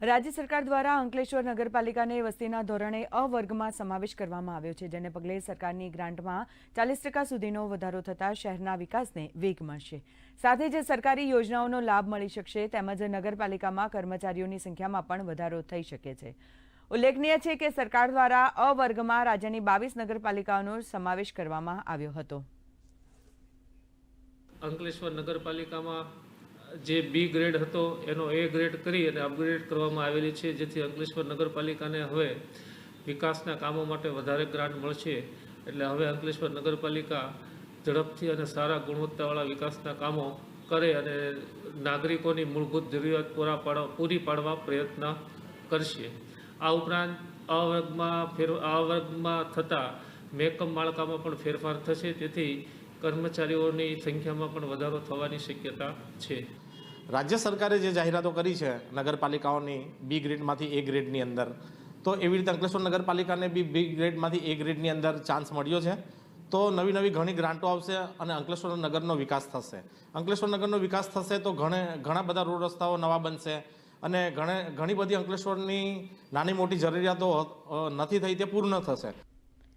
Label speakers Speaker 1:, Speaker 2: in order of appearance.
Speaker 1: રાજ્ય સરકાર દ્વારા અંકલેશ્વર નગરપાલિકાને વસ્તીના ધોરણે અ વર્ગમાં સમાવેશ કરવામાં આવ્યો છે, જેને પગલે સરકારની ગ્રાન્ટમાં ચાલીસ ટકા સુધીનો વધારો થતાં શહેરના વિકાસને વેગ મળશે. સાથે જ સરકારી યોજનાઓનો લાભ મળી શકશે, તેમજ નગરપાલિકામાં કર્મચારીઓની સંખ્યામાં પણ વધારો થઈ શકે છે. ઉલ્લેખનીય છે કે સરકાર દ્વારા અ વર્ગમાં રાજ્યની બાવીસ નગરપાલિકાઓનો સમાવેશ કરવામાં આવ્યો હતો.
Speaker 2: અંકલેશ્વર નગરપાલિકામાં જે બી ગ્રેડ હતો, એનો એ ગ્રેડ કરી અને અપગ્રેડ કરવામાં આવેલી છે, જેથી અંકલેશ્વર નગરપાલિકાને હવે વિકાસના કામો માટે વધારે ગ્રાન્ટ મળશે. એટલે હવે અંકલેશ્વર નગરપાલિકા ઝડપથી અને સારા ગુણવત્તાવાળા વિકાસના કામો કરે અને નાગરિકોની મૂળભૂત જરૂરિયાત પૂરા પાડવા, પૂરી પાડવા પ્રયત્ન કરશે. આ ઉપરાંત આ વર્ગમાં ફેર, આ વર્ગમાં થતા મેકમ માળખામાં પણ ફેરફાર થશે. તેથી કર્મચારીઓની સંખ્યામાં પણ વધારો થવાની શક્યતા છે.
Speaker 3: રાજ્ય સરકારે જે જાહેરાતો કરી છે નગરપાલિકાઓની બી ગ્રેડમાંથી એ ગ્રેડની અંદર, તો એવી રીતે અંકલેશ્વર નગરપાલિકાને બી બી ગ્રેડમાંથી એ ગ્રેડની અંદર ચાન્સ મળ્યો છે. તો નવી નવી ઘણી ગ્રાન્ટો આવશે અને અંકલેશ્વર નગરનો વિકાસ થશે. અંકલેશ્વર નગરનો વિકાસ થશે તો ઘણે, ઘણા બધા રોડ રસ્તાઓ નવા બનશે અને ઘણે, ઘણી બધી અંકલેશ્વરની નાની મોટી જરૂરિયાતો નથી થઈ તે પૂર્ણ થશે.